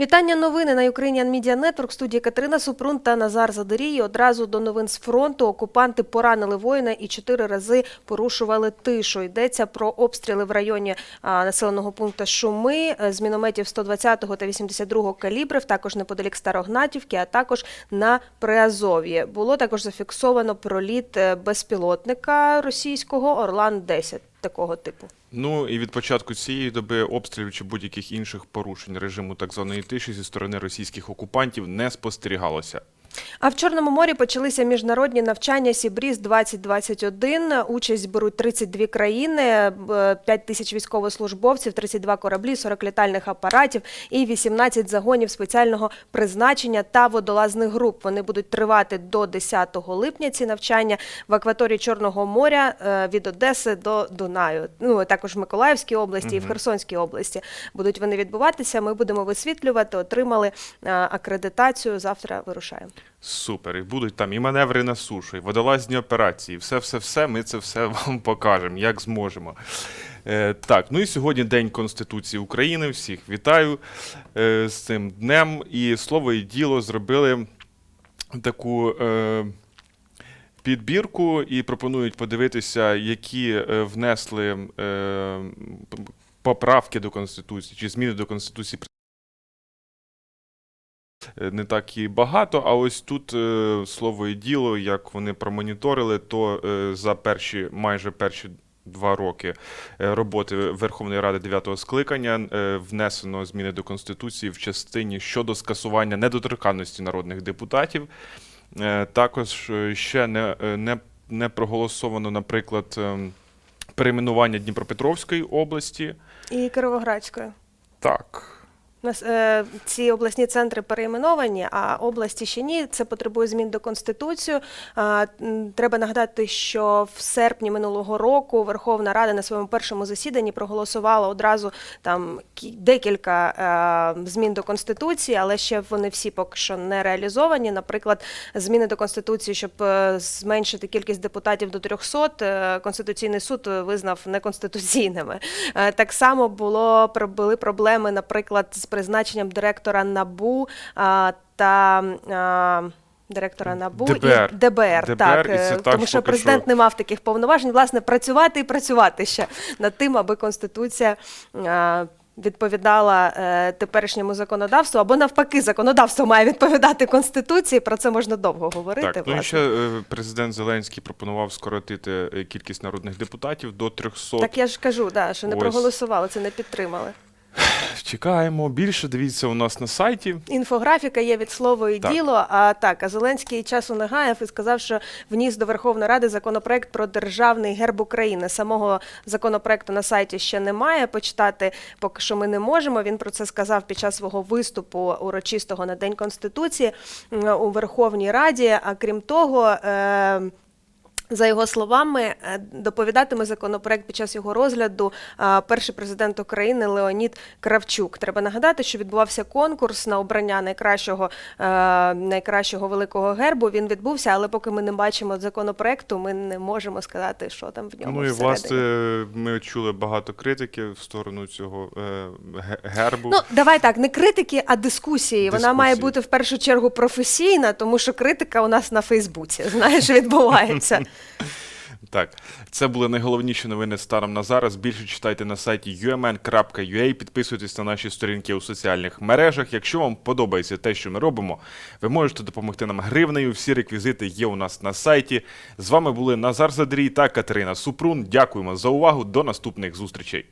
Вітання новини на Ukrainian Media Network. Студії Катерина Супрун та Назар Задорій. Одразу до новин з фронту. Окупанти поранили воїна і чотири рази порушували тишу. Йдеться про обстріли в районі населеного пункту Шуми е, з мінометів 120 та 82 калібрів, також неподалік Старогнатівки, а також на Приазов'ї. Було також зафіксовано проліт е, безпілотника російського Орлан-10 такого типу. Ну і від початку цієї доби обстрілів чи будь-яких інших порушень режиму так званої тиші зі сторони російських окупантів не спостерігалося. А в Чорному морі почалися міжнародні навчання Сібріз 2021 Участь беруть 32 країни, 5 тисяч військовослужбовців, 32 кораблі, 40 літальних апаратів і 18 загонів спеціального призначення та водолазних груп. Вони будуть тривати до 10 липня. Ці навчання в акваторії Чорного моря е, від Одеси до Дунаю. Ну також в Миколаївській області і в Херсонській області будуть вони відбуватися. Ми будемо висвітлювати. Отримали е, акредитацію. Завтра вирушаємо. Супер. І будуть там і маневри на сушу, і водолазні операції. Все, все, все. Ми це все вам покажемо, як зможемо. Е, так, ну і сьогодні День Конституції України. Всіх вітаю е, з цим днем. І слово і діло зробили таку. Е, Підбірку і пропонують подивитися, які е, внесли е, поправки до Конституції чи зміни до Конституції не так і багато. А ось тут е, слово і діло, як вони промоніторили, то е, за перші майже перші. Два роки е, роботи Верховної Ради дев'ятого скликання е, внесено зміни до Конституції в частині щодо скасування недоторканності народних депутатів. Е, Також е, ще не, е, не, не проголосовано, наприклад, ем, перейменування Дніпропетровської області. І Кировоградською. Так. Нас е, ці обласні центри перейменовані, а області ще ні. Це потребує змін до конституції. Треба нагадати, що в серпні минулого року Верховна Рада на своєму першому засіданні проголосувала одразу там кі- декілька е, змін до конституції, але ще вони всі поки що не реалізовані. Наприклад, зміни до конституції, щоб е, зменшити кількість депутатів до 300, е, конституційний суд визнав неконституційними. Так само було були проблеми, наприклад, з призначенням директора НАБУ а, та. а, Директора НАБУ ДБР. і ДБР, ДБР, так, і е, так тому що президент що- не мав таких повноважень, власне, працювати і працювати ще над тим, аби конституція відповідала е, теперішньому законодавству, або навпаки, законодавство має відповідати конституції. Про це можна довго говорити. Так, ну ще е, президент Зеленський пропонував скоротити кількість народних депутатів до 300. Так я ж кажу, да, що не Ось. проголосували, це не підтримали. Чекаємо. Більше дивіться у нас на сайті. Інфографіка є від слова і Так. діло. А так, а Зеленський часу не гаяв і сказав, що вніс до Верховної Ради законопроект про державний герб України. Самого законопроекту на сайті ще немає. Почитати поки що ми не можемо. Він про це сказав під час свого виступу урочистого на День Конституції у Верховній Раді. А крім того. Е- за його словами, е, доповідатиме законопроект під час його розгляду а, перший президент України Леонід Кравчук. Треба нагадати, що відбувався конкурс на обрання найкращого, е, найкращого великого гербу. Він відбувся, але поки ми не бачимо законопроекту, ми не можемо сказати, що там в ньому. Ну і всередині. власне ми чули багато критики в сторону цього е, гербу. Ну, давай так, не критики, а дискусії. Вона має бути в першу чергу професійна, тому що критика у нас на Фейсбуці, знаєш, відбувається. Так, це були найголовніші новини станом на зараз. Більше читайте на сайті umn.ua, підписуйтесь на наші сторінки у соціальних мережах. Якщо вам подобається те, що ми робимо, ви можете допомогти нам гривнею. Всі реквізити є у нас на сайті. З вами були Назар Задрій та Катерина Супрун. Дякуємо за увагу. До наступних зустрічей.